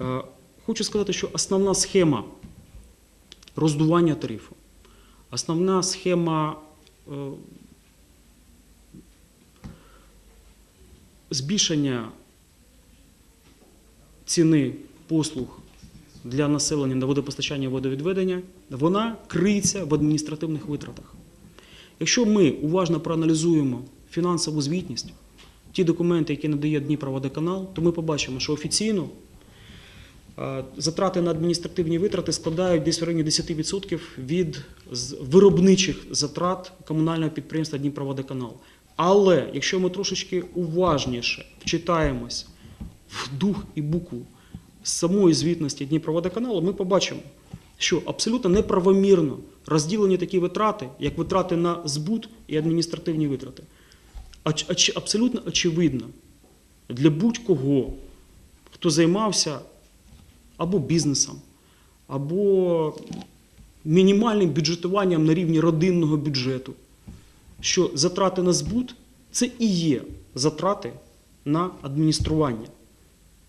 Е, Хочу сказати, що основна схема роздування тарифу, основна схема е, збільшення ціни послуг для населення на водопостачання і водовідведення, вона криється в адміністративних витратах. Якщо ми уважно проаналізуємо фінансову звітність, ті документи, які надає Дніпроводоканал, то ми побачимо, що офіційно затрати на адміністративні витрати складають десь в районі 10% від виробничих затрат комунального підприємства Дніпроводоканал. Але якщо ми трошечки уважніше вчитаємось в дух і букву самої звітності Дніпроводоканалу, ми побачимо, що абсолютно неправомірно розділені такі витрати, як витрати на збут і адміністративні витрати. Абсолютно очевидно для будь-кого, хто займався або бізнесом, або мінімальним бюджетуванням на рівні родинного бюджету, що затрати на збут це і є затрати на адміністрування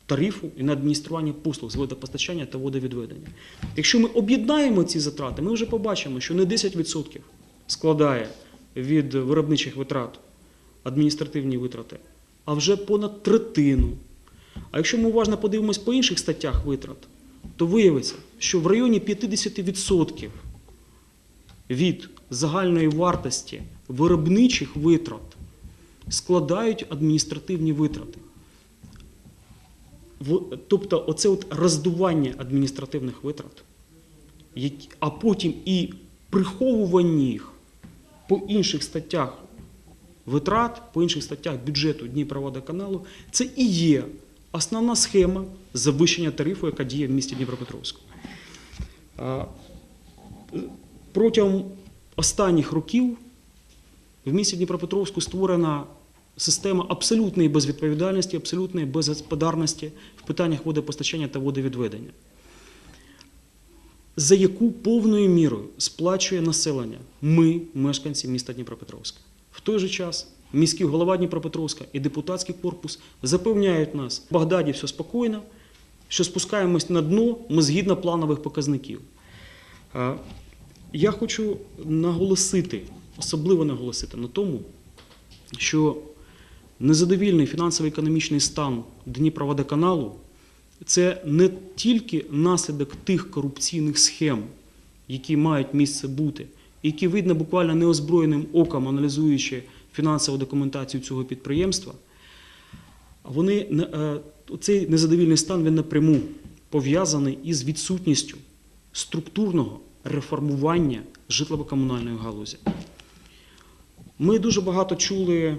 тарифу і на адміністрування послуг з водопостачання та водовідведення. Якщо ми об'єднаємо ці затрати, ми вже побачимо, що не 10% складає від виробничих витрат адміністративні витрати, а вже понад третину. А якщо ми уважно подивимось по інших статтях витрат, то виявиться, що в районі 50% від загальної вартості виробничих витрат складають адміністративні витрати. Тобто, оце от роздування адміністративних витрат, а потім і приховування їх по інших статтях витрат, по інших статтях бюджету Дніпроводоканалу, це і є основна схема завищення тарифу, яка діє в місті Дніпропетровську. Протягом останніх років в місті Дніпропетровську створена система абсолютної безвідповідальності, абсолютної безгосподарності в питаннях водопостачання та водовідведення, за яку повною мірою сплачує населення ми, мешканці міста Дніпропетровська. В той же час міський голова Дніпропетровська і депутатський корпус запевняють нас, в Багдаді все спокійно, що спускаємось на дно, ми згідно планових показників. Я хочу наголосити, особливо наголосити на тому, що незадовільний фінансово-економічний стан Дніпроводоканалу це не тільки наслідок тих корупційних схем, які мають місце бути, які видно буквально неозброєним оком, аналізуючи фінансову документацію цього підприємства, вони е, цей незадовільний стан він напряму пов'язаний із відсутністю структурного реформування житлово-комунальної галузі. Ми дуже багато чули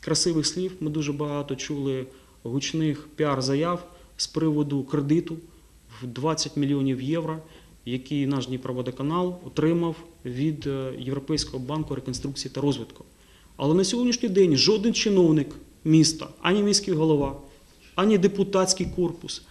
красивих слів, ми дуже багато чули гучних піар-заяв з приводу кредиту в 20 мільйонів євро, який наш Дніпроводоканал отримав від е, Європейського банку реконструкції та розвитку. Але на сьогоднішній день жоден чиновник міста, ані міський голова, ані депутатський корпус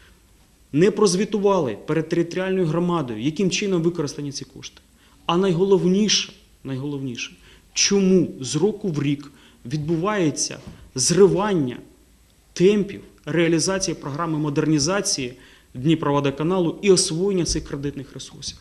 не прозвітували перед територіальною громадою, яким чином використані ці кошти. А найголовніше, найголовніше, чому з року в рік відбувається зривання темпів реалізації програми модернізації Дніпроводоканалу і освоєння цих кредитних ресурсів.